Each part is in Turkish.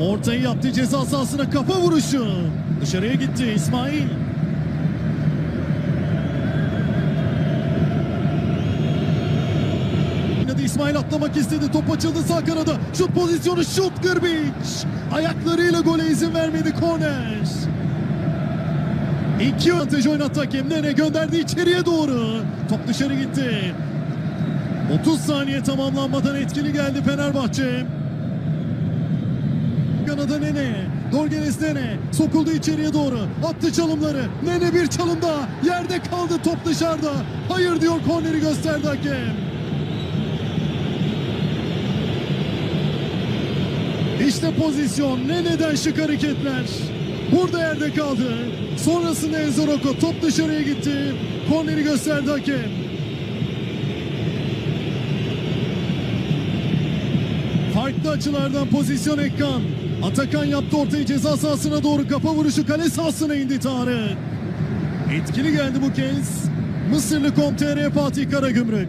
Ortayı yaptı ceza sahasına kafa vuruşu. Dışarıya gitti İsmail. İsmail atlamak istedi. Top açıldı sağ kanada. Şut pozisyonu şut Gırbiç. Ayaklarıyla gole izin vermedi korner. İki avantaj oynattı hakem. Nene gönderdi içeriye doğru. Top dışarı gitti. 30 saniye tamamlanmadan etkili geldi Fenerbahçe. Kanada Nene. Dorgenes Nene. Sokuldu içeriye doğru. Attı çalımları. Nene bir çalım daha. Yerde kaldı top dışarıda. Hayır diyor korneri gösterdi hakem. İşte pozisyon. Nene'den şık hareketler. Burada yerde kaldı. Sonrasında Enzo Rocco top dışarıya gitti. Korneri gösterdi hakem. Farklı açılardan pozisyon Ekkan. Atakan yaptı ortayı ceza sahasına doğru kafa vuruşu kale sahasına indi Tarık. Etkili geldi bu kez. Mısırlı Kom.tr Fatih Karagümrük.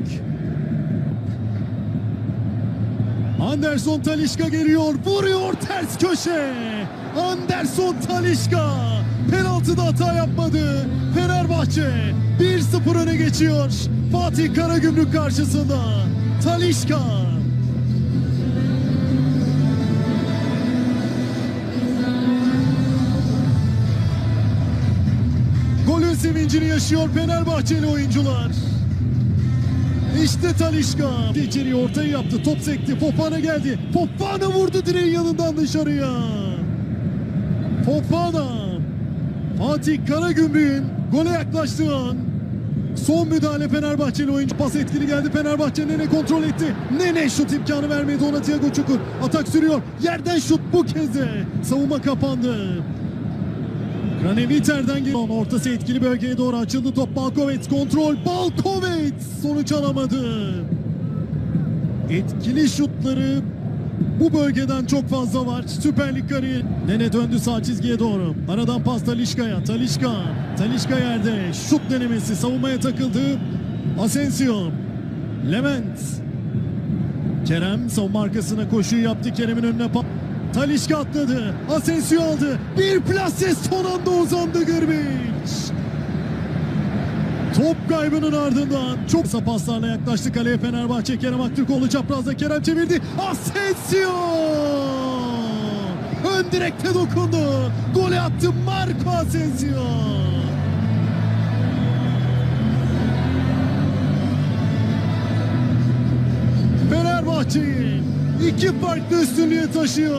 Anderson Talişka geliyor. Vuruyor ters köşe. Anderson Talişka. Penaltıda hata yapmadı. Fenerbahçe 1-0 öne geçiyor. Fatih Karagümrük karşısında. Talişka. Golün sevincini yaşıyor Fenerbahçeli oyuncular. İşte Talişka. İçeriye ortayı yaptı. Top sekti. Fofana geldi. Fofana vurdu direğin yanından dışarıya. Fofana. Fatih Karagümrük'ün gole yaklaştığı an. Son müdahale Fenerbahçeli oyuncu. Pas etkili geldi. Fenerbahçe Nene kontrol etti. Nene şut imkanı vermedi ona Thiago Çukur. Atak sürüyor. Yerden şut bu kez de. Savunma kapandı. Kraneviter'den geliyor. Ortası etkili bölgeye doğru açıldı. Top Balkovets kontrol. Balkovets sonuç alamadı. Etkili şutları bu bölgeden çok fazla var. Süper Lig kariyeri. Nene döndü sağ çizgiye doğru. Aradan pas Talişka'ya. Talişka. Talişka yerde. Şut denemesi. Savunmaya takıldı. Asensio. Levent. Kerem savunma arkasına koşuyu yaptı. Kerem'in önüne pa- Talişka atladı. Asensio aldı. Bir plase son anda uzandı Gırbiç. Top kaybının ardından çok kısa paslarla yaklaştı kaleye Fenerbahçe. Kerem Aktürkoğlu çaprazda Kerem çevirdi. Asensio! Ön direkte dokundu. Gole attı Marco Asensio. Fenerbahçe'yi iki farklı üstünlüğe taşıyor.